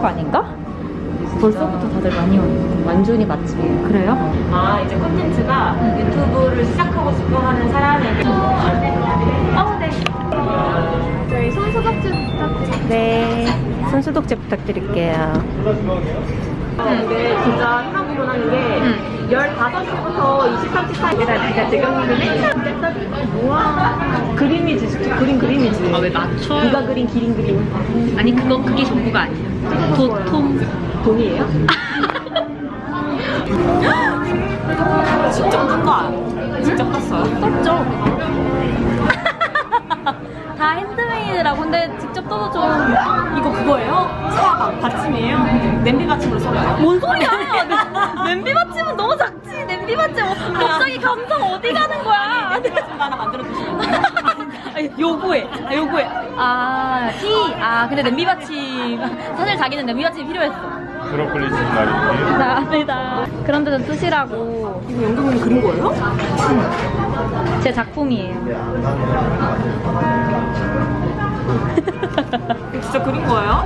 초저녁 아닌가? 벌써부터 다들 많이 오는 완전히 맛집이에요. 그래요? 아 이제 콘텐츠가 유튜브를 시작하고 싶어 하는 사람에게 어, 네. 저희 손소독제 부탁드릴게요. 네. 손소독제 부탁드릴게요. 근데 진짜 생각보고 하는 게 15시부터 23시 사이에 내가 지금 우와 그림이지 진짜 그림 그림이지 아, 왜 맞춰요? 누가 그린 기린 그림 아니, 그건 그게 전부가 아니에요. 도톰. 돈이에요? 직접 딴거 아니에요? 직접 땄어요? 떴죠? 다 핸드메이드라고. 근데 직접 떠도 좀. 이거 그거예요? 차막 받침이에요? 냄비 받침으로 써요? 뭔 소리야! 냄비 받침은 너무 작지. 냄비 받침. 어, 갑자기 감성 어디 가는 거야? 냄비 받침도 하나 만들어 주시면 돼요? 요구해. 아, 요구해. 아, 티. 아, 근데 냄비 받침. 사실 자기는 냄비 받침이 필요했어. 브로콜리 치즈나리 감사합니다. 그런 데도 쓰시라고. 이거 영경이 그린 거예요? 제 작품이에요. 이거 진짜 그린 거예요?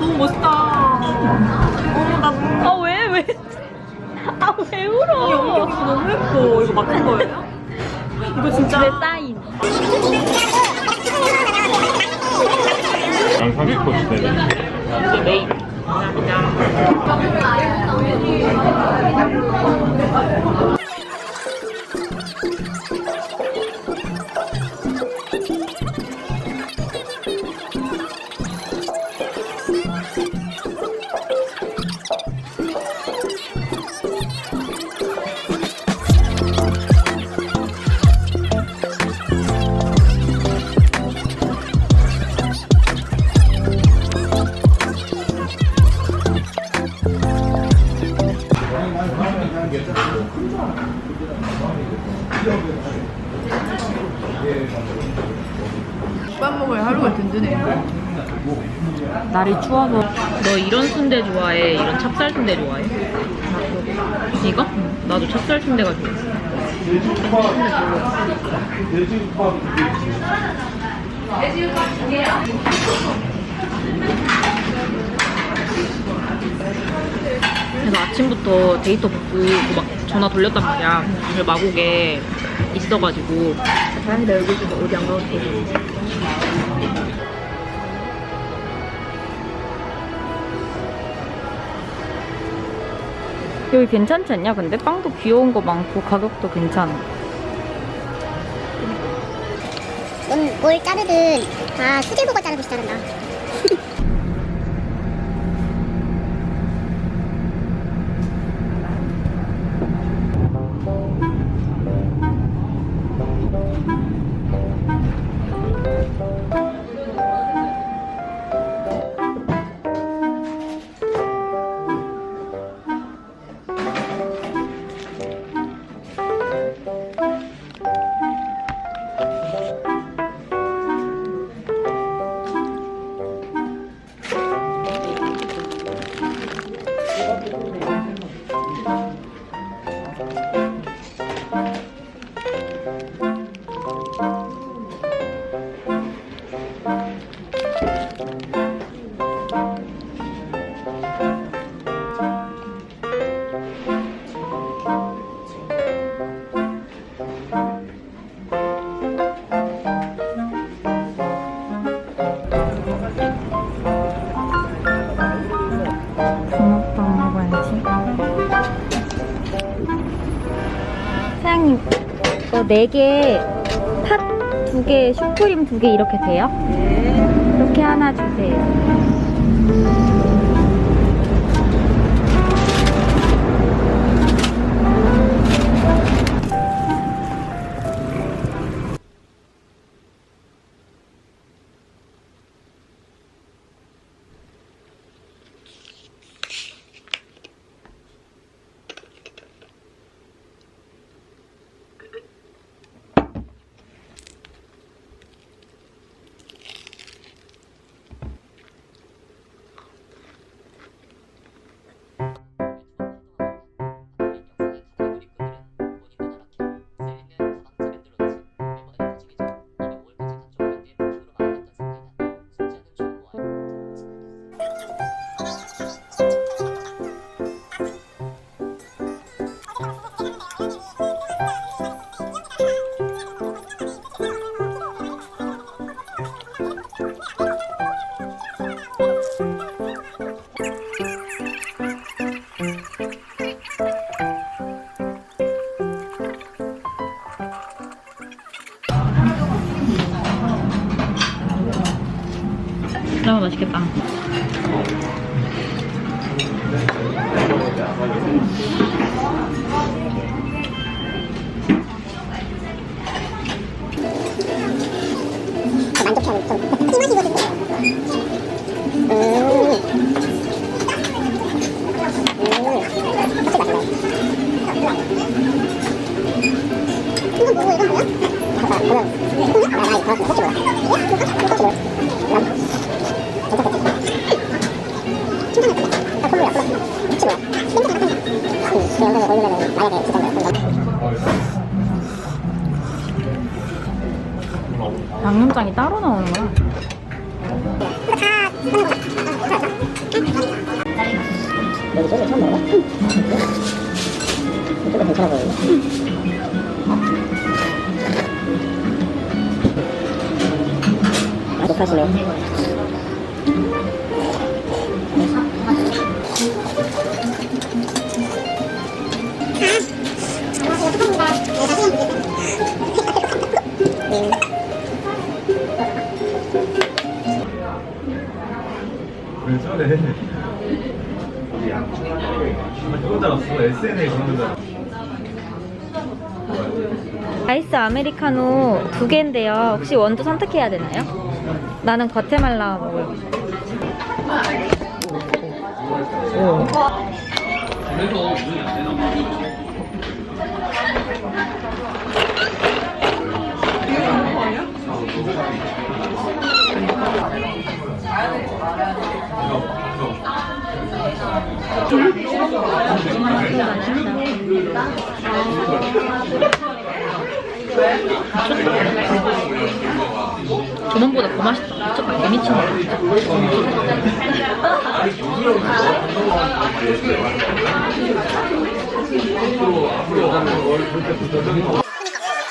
너무 멋있다. 어, 나 너무 아, 왜, 왜? 아, 왜 울어? 영경이 너무 예뻐. 이거 맡은 거예요? 이거 진짜 내 사인. 난 삼겹코치 때문에. 이게 메 좋아해? 이런 찹쌀 순대 좋아해? 이거? 나도 찹쌀 순대가 좋아. 그래서 아침부터 데이터 받고 막 전화 돌렸단 말이야. 오늘 마곡에 있어가지고 다행이다 여기 좀 어디 안 가도 돼. 여기 괜찮지 않냐? 근데 빵도 귀여운 거 많고 가격도 괜찮아. 넌뭘 자르든 다 수제 보고 자르듯이 자른다. 사장님, 이거 4개, 팥 2개, 슈크림 2개 이렇게 돼요? 네. 이렇게 하나 주세요. 너무 맛 소주 처음 먹어? 이쪽도 괜찮아 보이네. 아, 독하시네. 아이스 아메리카노 두 개인데요. 혹시 원두 선택해야 되나요? 나는 과테말라 먹을. 저번보다 더 맛있다. 미쳤다. 개미친다. 진짜.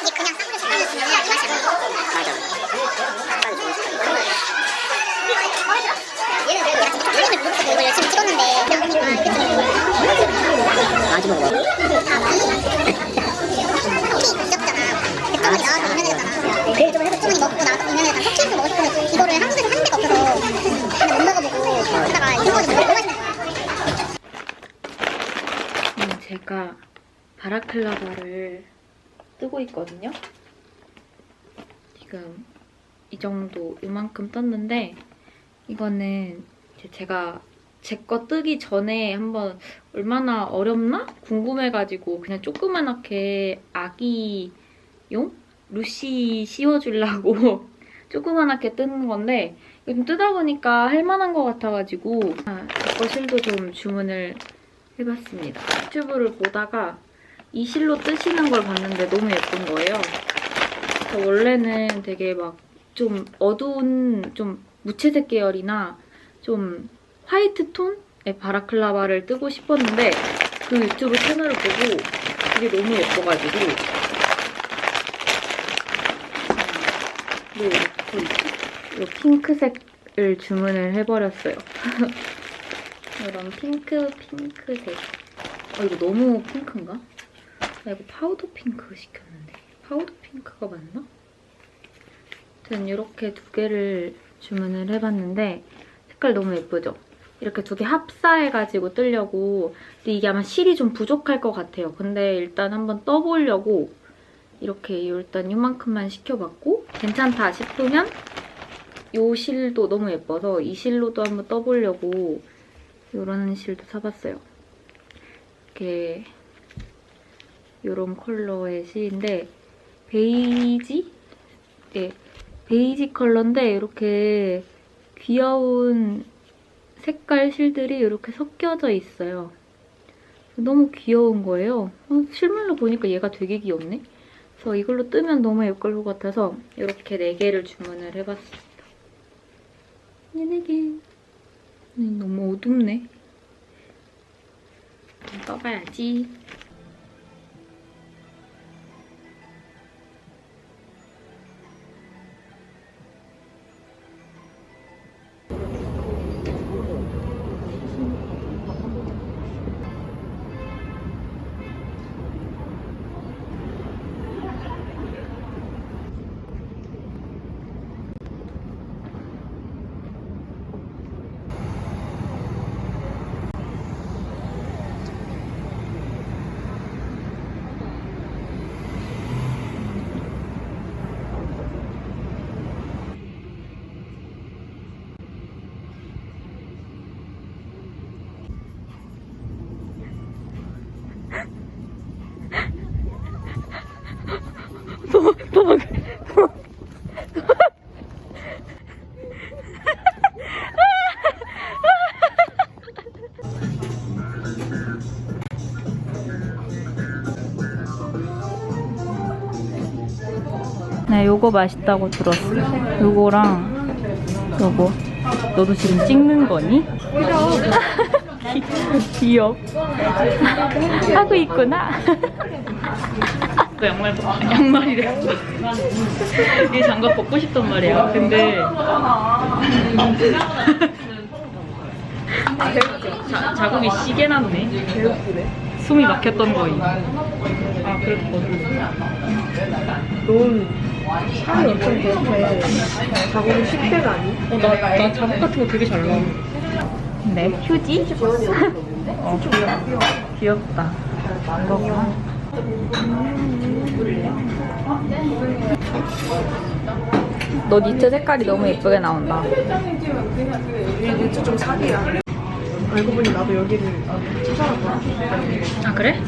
이게 그냥 쌍으로 섞어줬으면 이 맛이 안 나. 맞아. 닭발이 좋은 스타일. 얘는 그래도 내가 진짜 좀 그림을 보고 이걸 열심히 찍었는데 나오니까 이렇게 찍는 마지막 뭐? 커피 있었잖아. 백종원이 나와서 유명해졌잖아. 그일 좀 해서 백종원이 먹고 나서 유명해서 난 터키에서 먹고 싶은데 이거를 한국에서 하는 데가 없어서 근데 못 먹어보고 하다가 이거 먹어서 너무 맛있는 거야. 음, 제가 바라클라바를 뜨고 있거든요. 지금 이 정도 이만큼 떴는데 이거는 제가 제 거 뜨기 전에 한번 얼마나 어렵나 궁금해가지고 그냥 조그만하게 아기용 루시 씌워주려고 조그만하게 뜨는 건데 좀 뜨다 보니까 할만한 것 같아가지고 아, 제 거 실도 좀 주문을 해봤습니다. 유튜브를 보다가 이 실로 뜨시는 걸 봤는데 너무 예쁜 거예요. 그래서 원래는 되게 막 좀 어두운 좀 무채색 계열이나 좀 화이트 톤의 바라클라바를 뜨고 싶었는데 그 유튜브 채널을 보고 이게 너무 예뻐가지고 뭐 이렇게 이 핑크색을 주문을 해버렸어요. 이런 핑크 핑크색. 어 이거 너무 핑크인가? 나 이거 파우더 핑크 시켰는데 파우더 핑크가 맞나? 아무튼 이렇게 두 개를 주문을 해봤는데 색깔 너무 예쁘죠? 이렇게 두 개 합사해가지고 뜨려고 근데 이게 아마 실이 좀 부족할 것 같아요. 근데 일단 한번 떠보려고 이렇게 일단 이만큼만 시켜봤고 괜찮다 싶으면 이 실도 너무 예뻐서 이 실로도 한번 떠보려고 이런 실도 사봤어요. 이렇게 이런 컬러의 실인데 베이지? 네, 베이지 컬러인데 이렇게 귀여운 색깔 실들이 이렇게 섞여져 있어요. 너무 귀여운 거예요. 어, 실물로 보니까 얘가 되게 귀엽네. 그래서 이걸로 뜨면 너무 예쁠 것 같아서 이렇게 4개를 주문을 해봤습니다. 이 4개. 너무 어둡네. 좀 떠봐야지. 요거 맛있다고 들었어. 요거랑 요거. 너도 지금 찍는 거니? 귀엽. 하고 있구나. 그 양말 벗- 양말이래. 이 장갑 벗고 싶단 말이야. 근데 자, 자국이 시게 났네. 숨이 막혔던 거임. 아, 그래도 벗을래. 넌 살이 엄청 그렇게 자국이 식대가 아니? 어, 나, 나 자국 같은 거 되게 잘 나와. 네, 휴지? 어, 귀엽, 귀엽다. 이거구나. 너 니트 색깔이 너무 예쁘게 나온다. 니트 좀 사기야. 알고 보니 나도 여기를 찾아봤다. 아, 그래?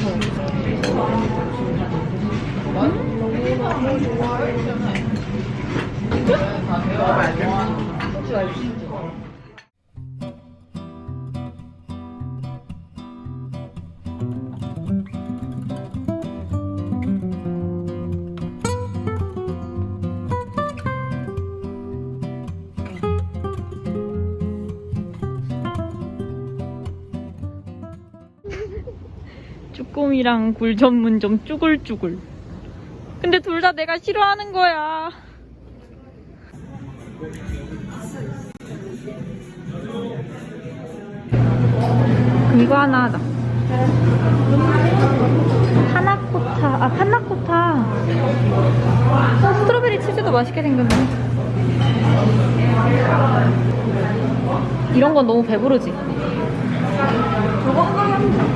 쭈꾸미랑 굴 전문점 쭈글쭈글. 근데 둘 다 내가 싫어하는 거야. 이거 하나 하자. 파나코타, 아, 파나코타. 어, 스트로베리 치즈도 맛있게 생겼네. 이런 건 너무 배부르지?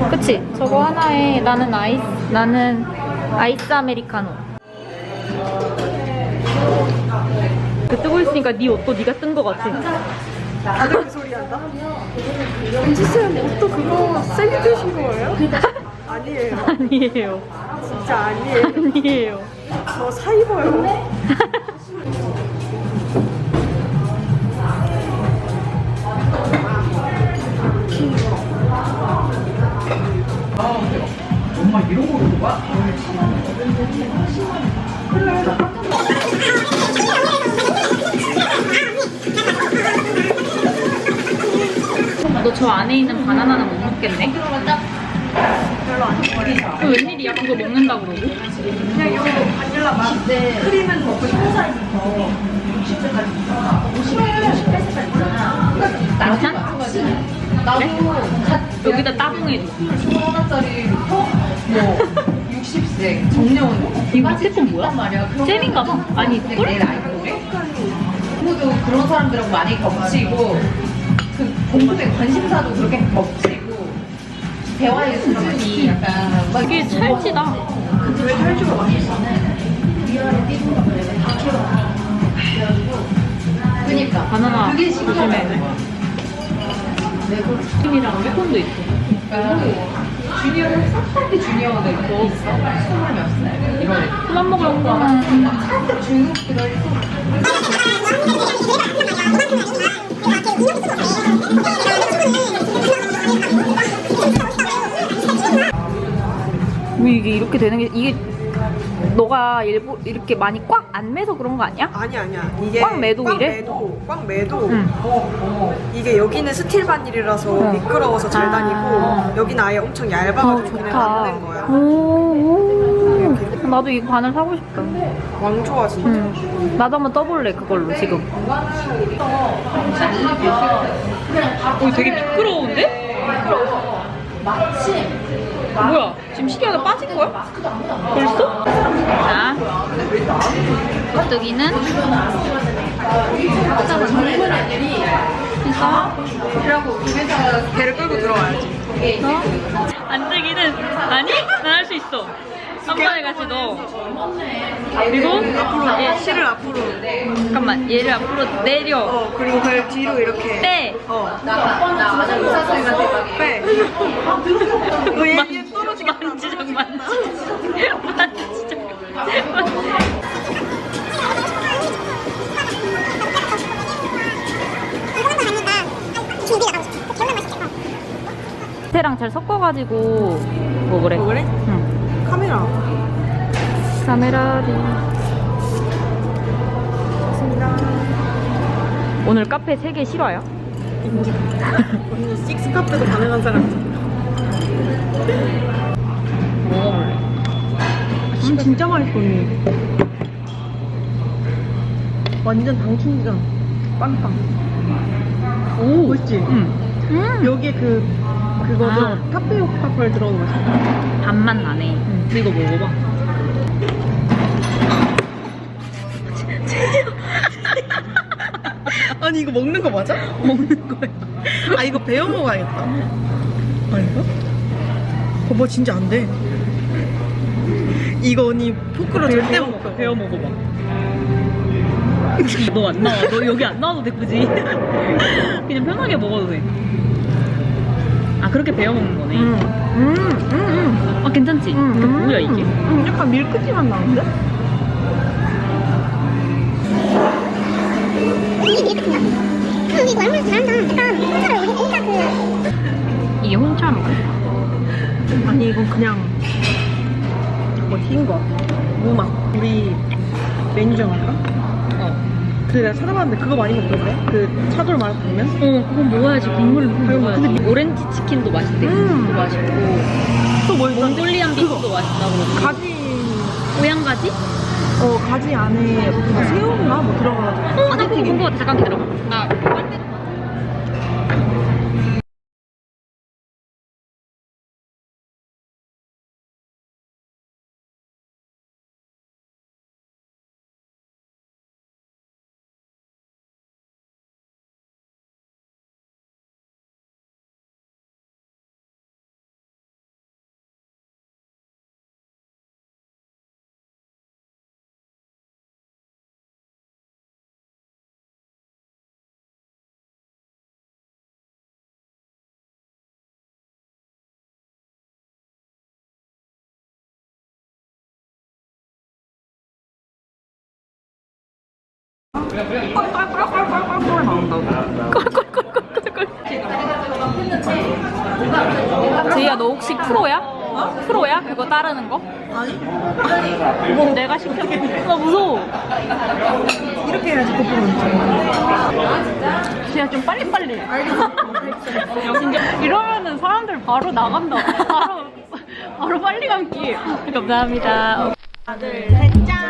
그치? 저거 하나에 나는 아이스, 나는 아이스 아메리카노. 그 뜨고 있으니까 네 옷도 네가 뜬 거 같아. 다들 그 소리 한다? 은지쌤 옷도 그거 세게 드신 거예요? 아니에요. 아니에요. 진짜 아니에요. 아니에요. 저 사입어요. 너 저 안에 있는 바나나는 못 먹겠네? 별로 안 좋아해. 웬일이야? 그거 먹는다 그러고? 그냥 이거 바닐라 맛. 크림은 먹고 싶은 사이즈부터 60세까지 있잖아. 50, 50세까지 있잖아. 괜찮아? 그래? 여기다 따봉해줘. 15원짜리부터 뭐 60세 정려원 이 밑에 건 뭐야? 잼인가 봐. 아니, 꿀? 내일 아이돌에 공부도 그런 사람들하고 많이 겹치고 그 공부에 관심사도 그렇게 겹치고 대화의 수준이 약간 막 이게 찰지다. 왜 탈주가 많이 그니까 바나나 그게 신기하네 잼이랑 베콘도 있어. 주니어를 싹다리 주니어들 있어 스물 몇 살 이런 애 그만 먹으려고 중국기도 있 이게 이렇게 되는 게 이게 너가 일부 이렇게 많이 꽉 안 매서 그런 거 아니야? 아니 아니야. 이게 꽉 매도 꽉 이래? 매도, 꽉 매도. 응. 이게 여기는 스틸 바닐이라서 어. 미끄러워서 잘 아. 다니고 여기는 아예 엄청 어 얇아가지고 그냥 좋다. 맞는 거야. 오, 오. 나도 이거 바늘 사고 싶다. 왕 좋아 진짜. 응. 나도 한번 떠볼래 그걸로 지금. 어, 되게 미끄러운데? 뭐야? 지금 시계 하나 빠진 거야? 벌써? 자, 겉두기는 해서 그래갖고 그래서 배를 끌고 들어와야지. 안뜨기는 아니? 난 할 수 있어. 한 번에 같이 넣어. 그리고 앞으로 얘, 실을 앞으로. 잠깐만 얘를 앞으로 내려. 어 그리고 그걸 뒤로 이렇게. 빼. 어. 나나 의사소리 같아 빼. 너 얘, 얘 떨어지겠다. 만지작 만지작 만지작 태랑 잘 섞어가지고 뭐 그래? 먹으래? 응. 카메라. 카메라리. 고맙습니다. 오늘 카페 세개 싫어요? 인정 언니 식스 카페도 가능한 사람. 음, 진짜 맛있어 언니. 완전 당춘장. 빵빵. 오, 맛있지? 음. 여기에 그 그거죠. 아. 타피오카 펄 들어온 거 맛있어. 밥맛 나네. 근데 이거 먹어봐. 아니 이거 먹는 거 맞아? 먹는 거야. 아 이거 배워 먹어야겠다. 아닌가? 봐봐 진짜 안 돼. 이거 언니 포크로 절대 못 먹어. 배워 먹어봐. 너 안 나와. 너 여기 안 나와도 돼, 굳이. 그냥 편하게 먹어도 돼. 아, 그렇게 배워 먹는 거네. 음, 음, 음, 음. 아, 괜찮지? 음, 이게 음, 뭐야, 이게? 음, 약간 밀크티 맛 나는데? 이게 얼마나 잘한다. 약간 혼자를 우리 혼자 그 이게 홍차 먹어. 아니 이건 그냥 뭐 튀긴 거 무맛 우리 메뉴 정할까? 어. 근데 내가 찾아봤는데 그거 많이 먹던데? 그 차돌 맛 보면? 어, 그거 먹어야지. 국물을 먹어야지. 근데 오렌지 치킨도 맛있대. 음. 그거 맛있고. 또뭐 있던데? 몽골리안 비프도 맛있다고 그러고. 가지 고양가지? 어 가지 안에 무슨 새우인가 뭐 들어가가지고 어, 나 그거 본거 같아. 잠깐 기다려봐. 나 빨대 제이야 너 혹시 프로야? 프로야? 그거 따르는 거? 아니 뭐 내가 시켜? 나 무서워. 이렇게 해야지 거꾸로 제이야 좀 빨리빨리. 진짜 이러면은 사람들 바로 나간다. 바로 바로 빨리 감기. 감사합니다. 둘셋 짠